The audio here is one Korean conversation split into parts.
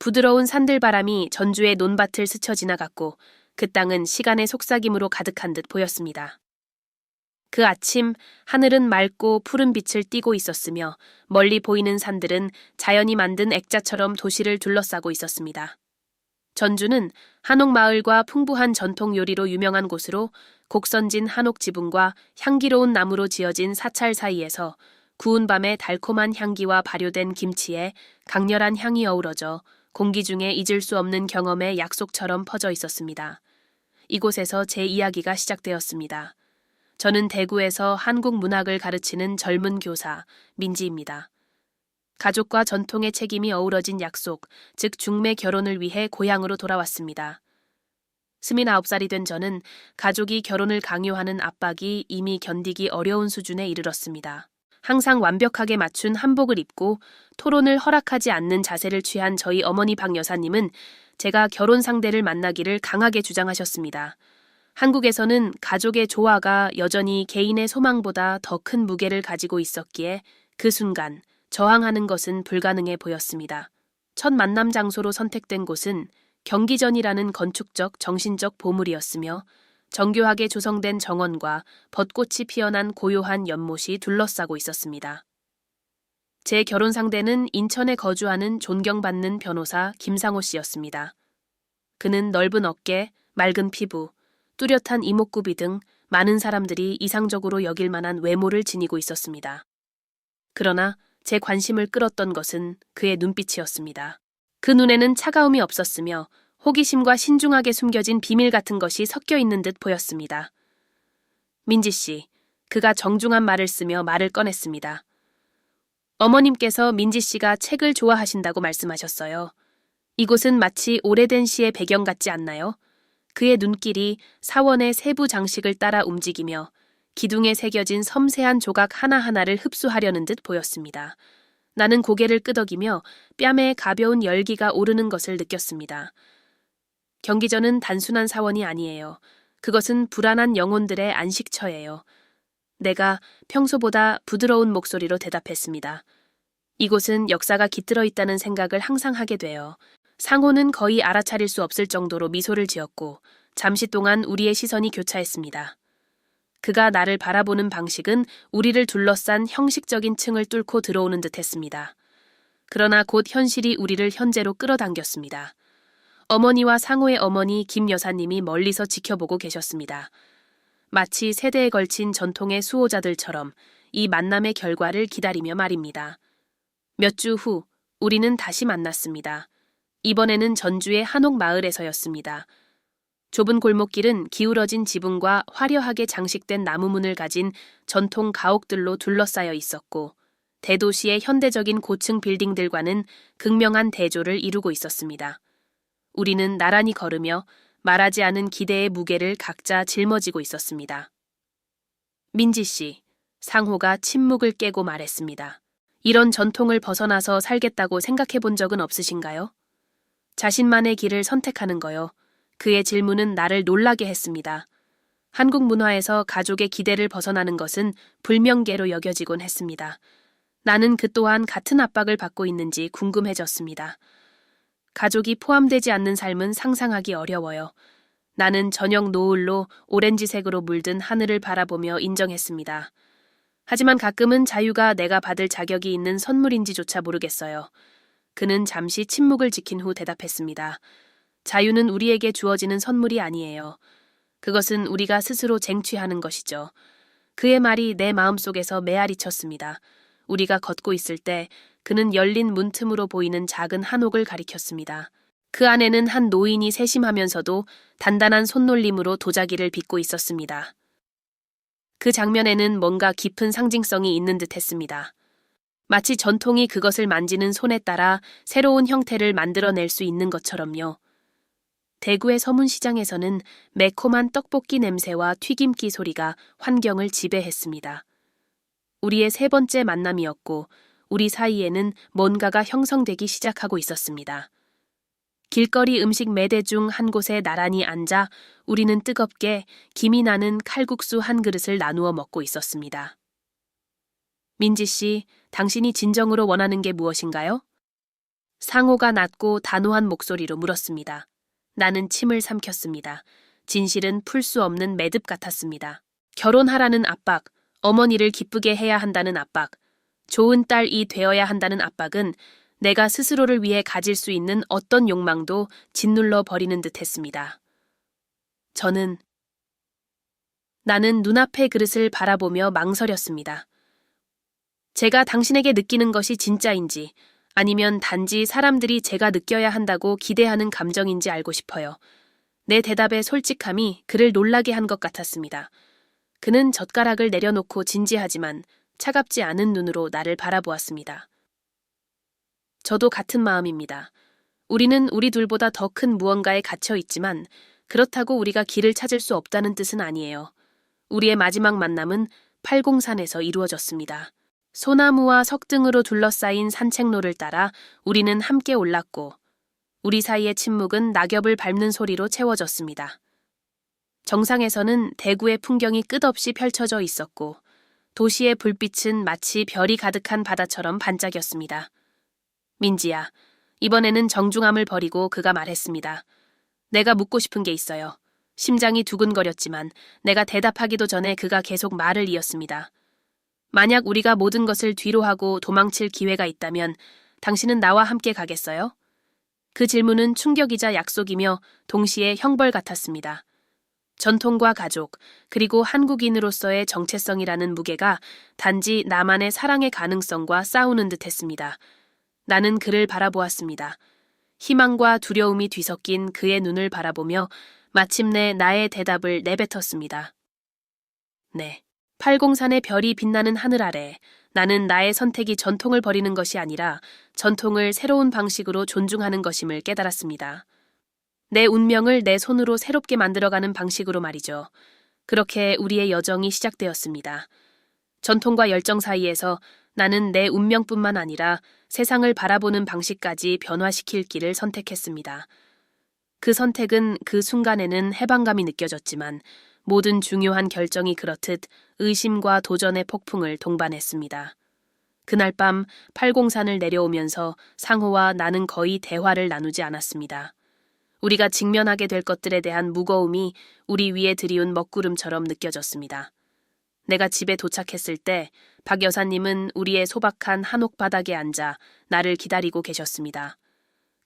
부드러운 산들바람이 전주의 논밭을 스쳐 지나갔고 그 땅은 시간의 속삭임으로 가득한 듯 보였습니다. 그 아침 하늘은 맑고 푸른 빛을 띠고 있었으며 멀리 보이는 산들은 자연이 만든 액자처럼 도시를 둘러싸고 있었습니다. 전주는 한옥 마을과 풍부한 전통 요리로 유명한 곳으로 곡선진 한옥 지붕과 향기로운 나무로 지어진 사찰 사이에서 구운 밤의 달콤한 향기와 발효된 김치에 강렬한 향이 어우러져 공기 중에 잊을 수 없는 경험의 약속처럼 퍼져 있었습니다. 이곳에서 제 이야기가 시작되었습니다. 저는 대구에서 한국 문학을 가르치는 젊은 교사 민지입니다. 가족과 전통의 책임이 어우러진 약속, 즉 중매 결혼을 위해 고향으로 돌아왔습니다. 스물아홉 살이 된 저는 가족이 결혼을 강요하는 압박이 이미 견디기 어려운 수준에 이르렀습니다. 항상 완벽하게 맞춘 한복을 입고 토론을 허락하지 않는 자세를 취한 저희 어머니 박 여사님은 제가 결혼 상대를 만나기를 강하게 주장하셨습니다. 한국에서는 가족의 조화가 여전히 개인의 소망보다 더 큰 무게를 가지고 있었기에 그 순간 저항하는 것은 불가능해 보였습니다. 첫 만남 장소로 선택된 곳은 경기전이라는 건축적 정신적 보물이었으며 정교하게 조성된 정원과 벚꽃이 피어난 고요한 연못이 둘러싸고 있었습니다. 제 결혼 상대는 인천에 거주하는 존경받는 변호사 김상호 씨였습니다. 그는 넓은 어깨, 맑은 피부, 뚜렷한 이목구비 등 많은 사람들이 이상적으로 여길 만한 외모를 지니고 있었습니다. 그러나 제 관심을 끌었던 것은 그의 눈빛이었습니다. 그 눈에는 차가움이 없었으며 호기심과 신중하게 숨겨진 비밀 같은 것이 섞여 있는 듯 보였습니다. 민지 씨, 그가 정중한 말을 쓰며 말을 꺼냈습니다. 어머님께서 민지 씨가 책을 좋아하신다고 말씀하셨어요. 이곳은 마치 오래된 시의 배경 같지 않나요? 그의 눈길이 사원의 세부 장식을 따라 움직이며 기둥에 새겨진 섬세한 조각 하나하나를 흡수하려는 듯 보였습니다. 나는 고개를 끄덕이며 뺨에 가벼운 열기가 오르는 것을 느꼈습니다. 경기전은 단순한 사원이 아니에요. 그것은 불안한 영혼들의 안식처예요. 내가 평소보다 부드러운 목소리로 대답했습니다. 이곳은 역사가 깃들어 있다는 생각을 항상 하게 돼요. 상호는 거의 알아차릴 수 없을 정도로 미소를 지었고 잠시 동안 우리의 시선이 교차했습니다. 그가 나를 바라보는 방식은 우리를 둘러싼 형식적인 층을 뚫고 들어오는 듯 했습니다. 그러나 곧 현실이 우리를 현재로 끌어당겼습니다. 어머니와 상호의 어머니 김 여사님이 멀리서 지켜보고 계셨습니다. 마치 세대에 걸친 전통의 수호자들처럼 이 만남의 결과를 기다리며 말입니다. 몇 주 후 우리는 다시 만났습니다. 이번에는 전주의 한옥 마을에서였습니다. 좁은 골목길은 기울어진 지붕과 화려하게 장식된 나무문을 가진 전통 가옥들로 둘러싸여 있었고 대도시의 현대적인 고층 빌딩들과는 극명한 대조를 이루고 있었습니다. 우리는 나란히 걸으며 말하지 않은 기대의 무게를 각자 짊어지고 있었습니다. 민지 씨, 상호가 침묵을 깨고 말했습니다. 이런 전통을 벗어나서 살겠다고 생각해 본 적은 없으신가요? 자신만의 길을 선택하는 거요. 그의 질문은 나를 놀라게 했습니다. 한국 문화에서 가족의 기대를 벗어나는 것은 불명계로 여겨지곤 했습니다. 나는 그 또한 같은 압박을 받고 있는지 궁금해졌습니다. 가족이 포함되지 않는 삶은 상상하기 어려워요. 나는 저녁 노을로 오렌지색으로 물든 하늘을 바라보며 인정했습니다. 하지만 가끔은 자유가 내가 받을 자격이 있는 선물인지조차 모르겠어요. 그는 잠시 침묵을 지킨 후 대답했습니다. 자유는 우리에게 주어지는 선물이 아니에요. 그것은 우리가 스스로 쟁취하는 것이죠. 그의 말이 내 마음속에서 메아리 쳤습니다. 우리가 걷고 있을 때 그는 열린 문틈으로 보이는 작은 한옥을 가리켰습니다. 그 안에는 한 노인이 세심하면서도 단단한 손놀림으로 도자기를 빚고 있었습니다. 그 장면에는 뭔가 깊은 상징성이 있는 듯 했습니다. 마치 전통이 그것을 만지는 손에 따라 새로운 형태를 만들어낼 수 있는 것처럼요. 대구의 서문시장에서는 매콤한 떡볶이 냄새와 튀김기 소리가 환경을 지배했습니다. 우리의 세 번째 만남이었고 우리 사이에는 뭔가가 형성되기 시작하고 있었습니다. 길거리 음식 매대 중 한 곳에 나란히 앉아 우리는 뜨겁게 김이 나는 칼국수 한 그릇을 나누어 먹고 있었습니다. 민지 씨, 당신이 진정으로 원하는 게 무엇인가요? 상호가 낮고 단호한 목소리로 물었습니다. 나는 침을 삼켰습니다. 진실은 풀 수 없는 매듭 같았습니다. 결혼하라는 압박, 어머니를 기쁘게 해야 한다는 압박, 좋은 딸이 되어야 한다는 압박은 내가 스스로를 위해 가질 수 있는 어떤 욕망도 짓눌러 버리는 듯 했습니다. 저는 나는 눈앞의 그릇을 바라보며 망설였습니다. 제가 당신에게 느끼는 것이 진짜인지 아니면 단지 사람들이 제가 느껴야 한다고 기대하는 감정인지 알고 싶어요. 내 대답의 솔직함이 그를 놀라게 한 것 같았습니다. 그는 젓가락을 내려놓고 진지하지만 차갑지 않은 눈으로 나를 바라보았습니다. 저도 같은 마음입니다. 우리는 우리 둘보다 더 큰 무언가에 갇혀 있지만 그렇다고 우리가 길을 찾을 수 없다는 뜻은 아니에요. 우리의 마지막 만남은 팔공산에서 이루어졌습니다. 소나무와 석등으로 둘러싸인 산책로를 따라 우리는 함께 올랐고 우리 사이의 침묵은 낙엽을 밟는 소리로 채워졌습니다. 정상에서는 대구의 풍경이 끝없이 펼쳐져 있었고 도시의 불빛은 마치 별이 가득한 바다처럼 반짝였습니다. 민지야, 이번에는 정중함을 버리고 그가 말했습니다. 내가 묻고 싶은 게 있어요. 심장이 두근거렸지만 내가 대답하기도 전에 그가 계속 말을 이었습니다. 만약 우리가 모든 것을 뒤로 하고 도망칠 기회가 있다면 당신은 나와 함께 가겠어요? 그 질문은 충격이자 약속이며 동시에 형벌 같았습니다. 전통과 가족, 그리고 한국인으로서의 정체성이라는 무게가 단지 나만의 사랑의 가능성과 싸우는 듯 했습니다. 나는 그를 바라보았습니다. 희망과 두려움이 뒤섞인 그의 눈을 바라보며 마침내 나의 대답을 내뱉었습니다. 네. 팔공산의 별이 빛나는 하늘 아래 나는 나의 선택이 전통을 버리는 것이 아니라 전통을 새로운 방식으로 존중하는 것임을 깨달았습니다. 내 운명을 내 손으로 새롭게 만들어가는 방식으로 말이죠. 그렇게 우리의 여정이 시작되었습니다. 전통과 열정 사이에서 나는 내 운명뿐만 아니라 세상을 바라보는 방식까지 변화시킬 길을 선택했습니다. 그 선택은 그 순간에는 해방감이 느껴졌지만 모든 중요한 결정이 그렇듯 의심과 도전의 폭풍을 동반했습니다. 그날 밤 팔공산을 내려오면서 상호와 나는 거의 대화를 나누지 않았습니다. 우리가 직면하게 될 것들에 대한 무거움이 우리 위에 들이운 먹구름처럼 느껴졌습니다. 내가 집에 도착했을 때 박 여사님은 우리의 소박한 한옥 바닥에 앉아 나를 기다리고 계셨습니다.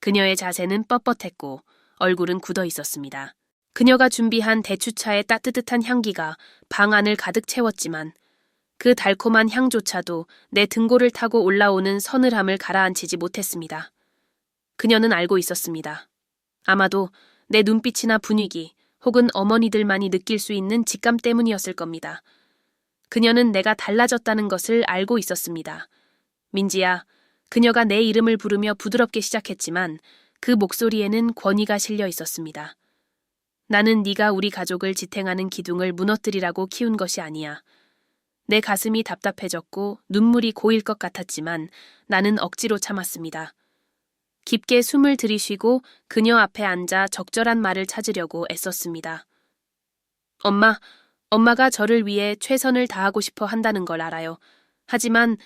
그녀의 자세는 뻣뻣했고 얼굴은 굳어 있었습니다. 그녀가 준비한 대추차의 따뜻한 향기가 방 안을 가득 채웠지만 그 달콤한 향조차도 내 등골을 타고 올라오는 서늘함을 가라앉히지 못했습니다. 그녀는 알고 있었습니다. 아마도 내 눈빛이나 분위기 혹은 어머니들만이 느낄 수 있는 직감 때문이었을 겁니다. 그녀는 내가 달라졌다는 것을 알고 있었습니다. 민지야, 그녀가 내 이름을 부르며 부드럽게 시작했지만 그 목소리에는 권위가 실려 있었습니다. 나는 네가 우리 가족을 지탱하는 기둥을 무너뜨리라고 키운 것이 아니야. 내 가슴이 답답해졌고 눈물이 고일 것 같았지만 나는 억지로 참았습니다. 깊게 숨을 들이쉬고 그녀 앞에 앉아 적절한 말을 찾으려고 애썼습니다. 엄마, 엄마가 저를 위해 최선을 다하고 싶어 한다는 걸 알아요. 하지만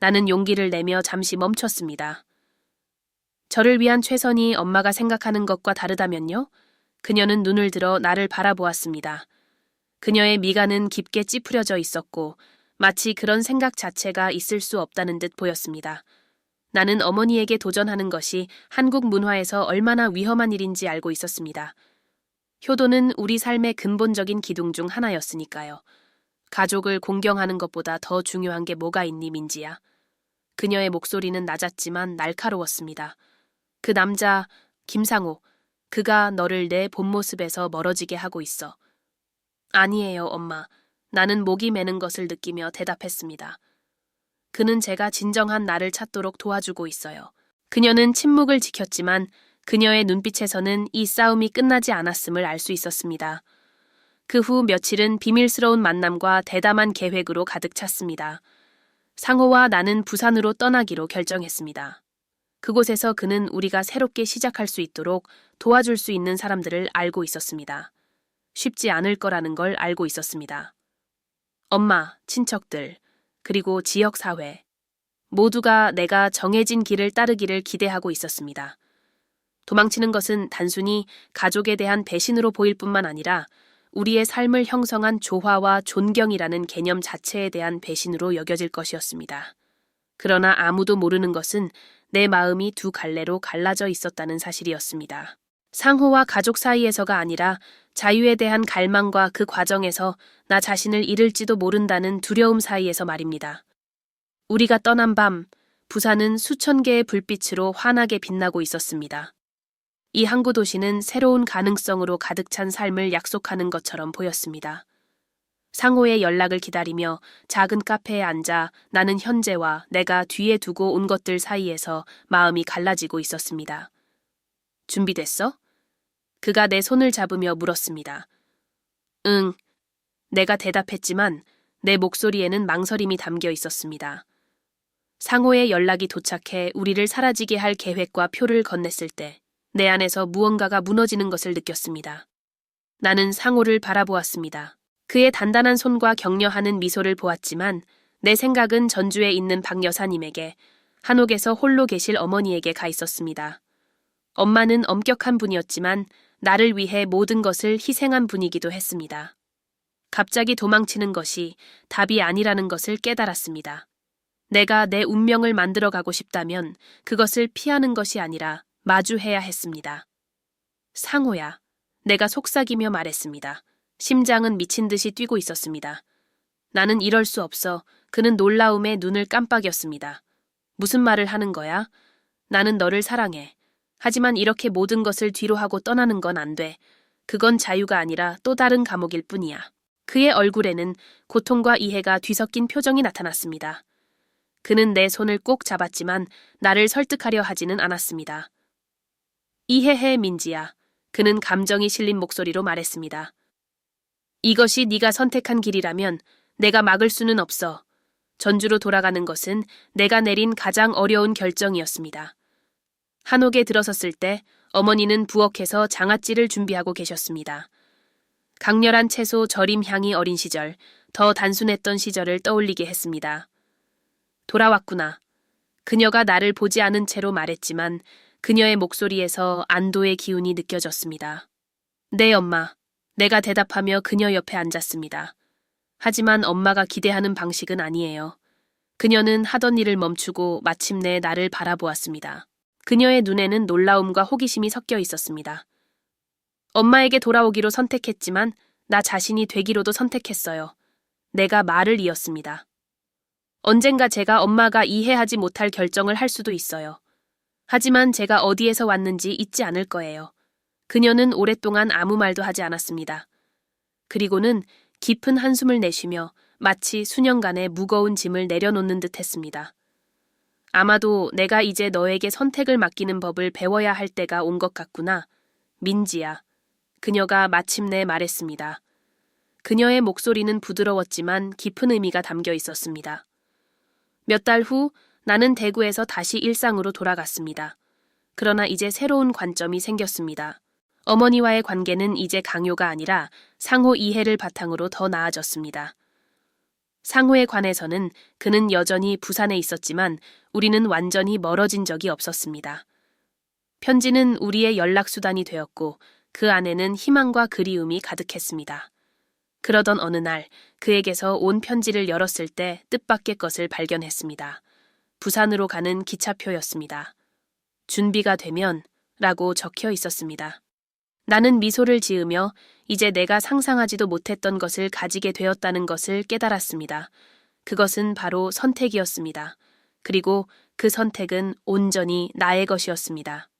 나는 용기를 내며 잠시 멈췄습니다. 저를 위한 최선이 엄마가 생각하는 것과 다르다면요? 그녀는 눈을 들어 나를 바라보았습니다. 그녀의 미간은 깊게 찌푸려져 있었고 마치 그런 생각 자체가 있을 수 없다는 듯 보였습니다. 나는 어머니에게 도전하는 것이 한국 문화에서 얼마나 위험한 일인지 알고 있었습니다. 효도는 우리 삶의 근본적인 기둥 중 하나였으니까요. 가족을 공경하는 것보다 더 중요한 게 뭐가 있니, 민지야? 그녀의 목소리는 낮았지만 날카로웠습니다. 그 남자, 김상호, 그가 너를 내 본 모습에서 멀어지게 하고 있어. 아니에요, 엄마. 나는 목이 매는 것을 느끼며 대답했습니다. 그는 제가 진정한 나를 찾도록 도와주고 있어요. 그녀는 침묵을 지켰지만 그녀의 눈빛에서는 이 싸움이 끝나지 않았음을 알 수 있었습니다. 그 후 며칠은 비밀스러운 만남과 대담한 계획으로 가득 찼습니다. 상호와 나는 부산으로 떠나기로 결정했습니다. 그곳에서 그는 우리가 새롭게 시작할 수 있도록 도와줄 수 있는 사람들을 알고 있었습니다. 쉽지 않을 거라는 걸 알고 있었습니다. 엄마, 친척들, 그리고 지역사회. 모두가 내가 정해진 길을 따르기를 기대하고 있었습니다. 도망치는 것은 단순히 가족에 대한 배신으로 보일 뿐만 아니라 우리의 삶을 형성한 조화와 존경이라는 개념 자체에 대한 배신으로 여겨질 것이었습니다. 그러나 아무도 모르는 것은 내 마음이 두 갈래로 갈라져 있었다는 사실이었습니다. 상호와 가족 사이에서가 아니라 자유에 대한 갈망과 그 과정에서 나 자신을 잃을지도 모른다는 두려움 사이에서 말입니다. 우리가 떠난 밤, 부산은 수천 개의 불빛으로 환하게 빛나고 있었습니다. 이 항구 도시는 새로운 가능성으로 가득 찬 삶을 약속하는 것처럼 보였습니다. 상호의 연락을 기다리며 작은 카페에 앉아 나는 현재와 내가 뒤에 두고 온 것들 사이에서 마음이 갈라지고 있었습니다. 준비됐어? 그가 내 손을 잡으며 물었습니다. 응. 내가 대답했지만 내 목소리에는 망설임이 담겨 있었습니다. 상호의 연락이 도착해 우리를 사라지게 할 계획과 표를 건넸을 때 내 안에서 무언가가 무너지는 것을 느꼈습니다. 나는 상호를 바라보았습니다. 그의 단단한 손과 격려하는 미소를 보았지만 내 생각은 전주에 있는 박 여사님에게 한옥에서 홀로 계실 어머니에게 가 있었습니다. 엄마는 엄격한 분이었지만 나를 위해 모든 것을 희생한 분이기도 했습니다. 갑자기 도망치는 것이 답이 아니라는 것을 깨달았습니다. 내가 내 운명을 만들어 가고 싶다면 그것을 피하는 것이 아니라 마주해야 했습니다. 상호야. 내가 속삭이며 말했습니다. 심장은 미친 듯이 뛰고 있었습니다. 나는 이럴 수 없어. 그는 놀라움에 눈을 깜빡였습니다. 무슨 말을 하는 거야? 나는 너를 사랑해. 하지만 이렇게 모든 것을 뒤로 하고 떠나는 건 안 돼. 그건 자유가 아니라 또 다른 감옥일 뿐이야. 그의 얼굴에는 고통과 이해가 뒤섞인 표정이 나타났습니다. 그는 내 손을 꼭 잡았지만 나를 설득하려 하지는 않았습니다. 이해해 민지야. 그는 감정이 실린 목소리로 말했습니다. 이것이 네가 선택한 길이라면 내가 막을 수는 없어. 전주로 돌아가는 것은 내가 내린 가장 어려운 결정이었습니다. 한옥에 들어섰을 때 어머니는 부엌에서 장아찌를 준비하고 계셨습니다. 강렬한 채소 절임 향이 어린 시절, 더 단순했던 시절을 떠올리게 했습니다. 돌아왔구나. 그녀가 나를 보지 않은 채로 말했지만 그녀의 목소리에서 안도의 기운이 느껴졌습니다. 네, 엄마. 내가 대답하며 그녀 옆에 앉았습니다. 하지만 엄마가 기대하는 방식은 아니에요. 그녀는 하던 일을 멈추고 마침내 나를 바라보았습니다. 그녀의 눈에는 놀라움과 호기심이 섞여 있었습니다. 엄마에게 돌아오기로 선택했지만 나 자신이 되기로도 선택했어요. 내가 말을 이었습니다. 언젠가 제가 엄마가 이해하지 못할 결정을 할 수도 있어요. 하지만 제가 어디에서 왔는지 잊지 않을 거예요. 그녀는 오랫동안 아무 말도 하지 않았습니다. 그리고는 깊은 한숨을 내쉬며 마치 수년간의 무거운 짐을 내려놓는 듯 했습니다. 아마도 내가 이제 너에게 선택을 맡기는 법을 배워야 할 때가 온 것 같구나. 민지야. 그녀가 마침내 말했습니다. 그녀의 목소리는 부드러웠지만 깊은 의미가 담겨 있었습니다. 몇 달 후 나는 대구에서 다시 일상으로 돌아갔습니다. 그러나 이제 새로운 관점이 생겼습니다. 어머니와의 관계는 이제 강요가 아니라 상호 이해를 바탕으로 더 나아졌습니다. 상호에 관해서는 그는 여전히 부산에 있었지만 우리는 완전히 멀어진 적이 없었습니다. 편지는 우리의 연락수단이 되었고 그 안에는 희망과 그리움이 가득했습니다. 그러던 어느 날 그에게서 온 편지를 열었을 때 뜻밖의 것을 발견했습니다. 부산으로 가는 기차표였습니다. 준비가 되면 라고 적혀 있었습니다. 나는 미소를 지으며 이제 내가 상상하지도 못했던 것을 가지게 되었다는 것을 깨달았습니다. 그것은 바로 선택이었습니다. 그리고 그 선택은 온전히 나의 것이었습니다.